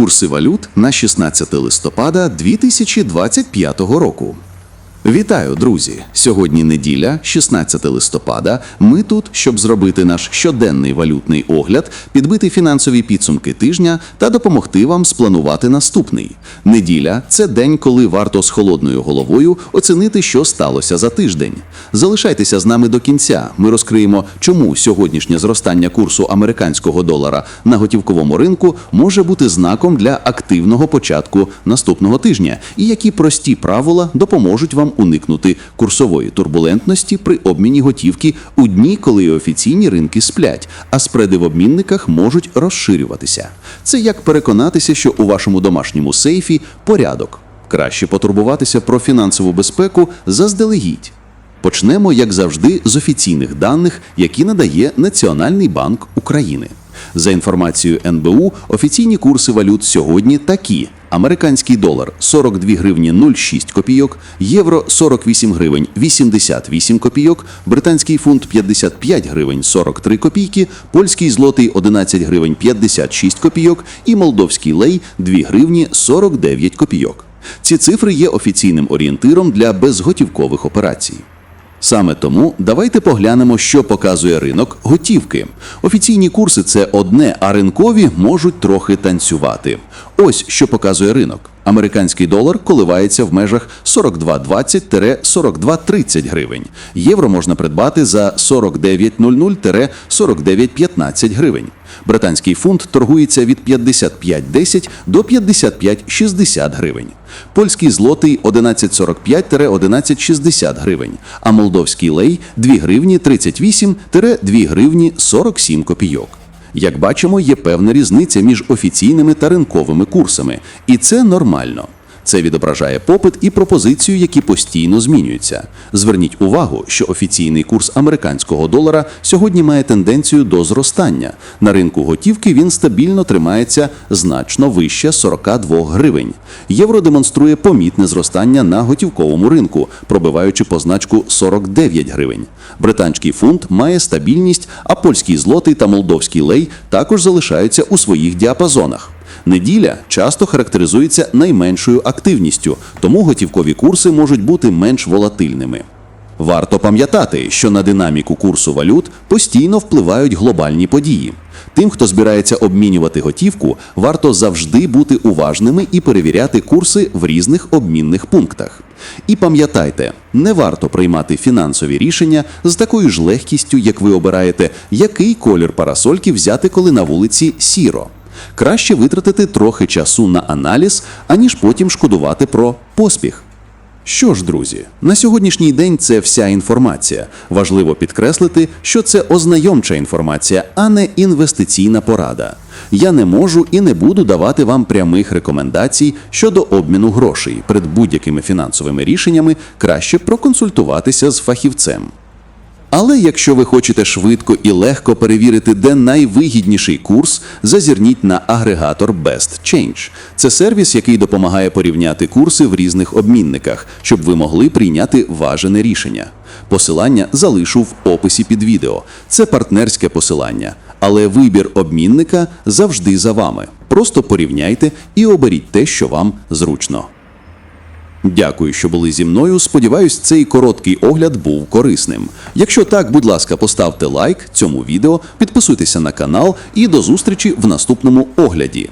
Курси валют на 16 листопада 2025 року. Вітаю, друзі! Сьогодні неділя, 16 листопада. Ми тут, щоб зробити наш щоденний валютний огляд, підбити фінансові підсумки тижня та допомогти вам спланувати наступний. Неділя це день, коли варто з холодною головою оцінити, що сталося за тиждень. Залишайтеся з нами до кінця. Ми розкриємо, чому сьогоднішнє зростання курсу американського долара на готівковому ринку може бути знаком для активного початку наступного тижня, і які прості правила допоможуть вам уникнути курсової турбулентності при обміні готівки у дні, коли офіційні ринки сплять, а спреди в обмінниках можуть розширюватися. Це як переконатися, що у вашому домашньому сейфі порядок. Краще потурбуватися про фінансову безпеку заздалегідь. Почнемо, як завжди, з офіційних даних, які надає Національний банк України. За інформацією НБУ, офіційні курси валют сьогодні такі: американський долар 42 гривні 06 копійок, євро 48 гривень 88 копійок, британський фунт 55 гривень 43 копійки, польський злотий 11 гривень 56 копійок і молдовський лей 2 гривні 49 копійок. Ці цифри є офіційним орієнтиром для безготівкових операцій. Саме тому давайте поглянемо, що показує ринок готівки. Офіційні курси це одне, а ринкові можуть трохи танцювати. Ось що показує ринок. Американський долар коливається в межах 42,20-42,30 гривень. Євро можна придбати за 49,00-49,15 гривень. Британський фунт торгується від 55,10 до 55,60 гривень. Польський злотий 11,45-11,60 гривень, а молдовський лей 2 гривні 38-2 гривні 47 копійок. Як бачимо, є певна різниця між офіційними та ринковими курсами, і це нормально. Це відображає попит і пропозицію, які постійно змінюються. Зверніть увагу, що офіційний курс американського долара сьогодні має тенденцію до зростання. На ринку готівки він стабільно тримається значно вище 42 гривень. Євро демонструє помітне зростання на готівковому ринку, пробиваючи позначку 49 гривень. Британський фунт має стабільність, а польський злотий та молдовський лей також залишаються у своїх діапазонах. Неділя часто характеризується найменшою активністю, тому готівкові курси можуть бути менш волатильними. Варто пам'ятати, що на динаміку курсу валют постійно впливають глобальні події. Тим, хто збирається обмінювати готівку, варто завжди бути уважними і перевіряти курси в різних обмінних пунктах. І пам'ятайте, не варто приймати фінансові рішення з такою ж легкістю, як ви обираєте, який колір парасольки взяти, коли на вулиці сіро. Краще витратити трохи часу на аналіз, аніж потім шкодувати про поспіх. Що ж, друзі, на сьогоднішній день це вся інформація. Важливо підкреслити, що це ознайомча інформація, а не інвестиційна порада. Я не можу і не буду давати вам прямих рекомендацій щодо обміну грошей. Перед будь-якими фінансовими рішеннями краще проконсультуватися з фахівцем. Але якщо ви хочете швидко і легко перевірити, де найвигідніший курс, зазирніть на агрегатор Best Change. Це сервіс, який допомагає порівняти курси в різних обмінниках, щоб ви могли прийняти важене рішення. Посилання залишу в описі під відео. Це партнерське посилання, але вибір обмінника завжди за вами. Просто порівняйте і оберіть те, що вам зручно. Дякую, що були зі мною. Сподіваюсь, цей короткий огляд був корисним. Якщо так, будь ласка, поставте лайк цьому відео, підписуйтеся на канал і до зустрічі в наступному огляді.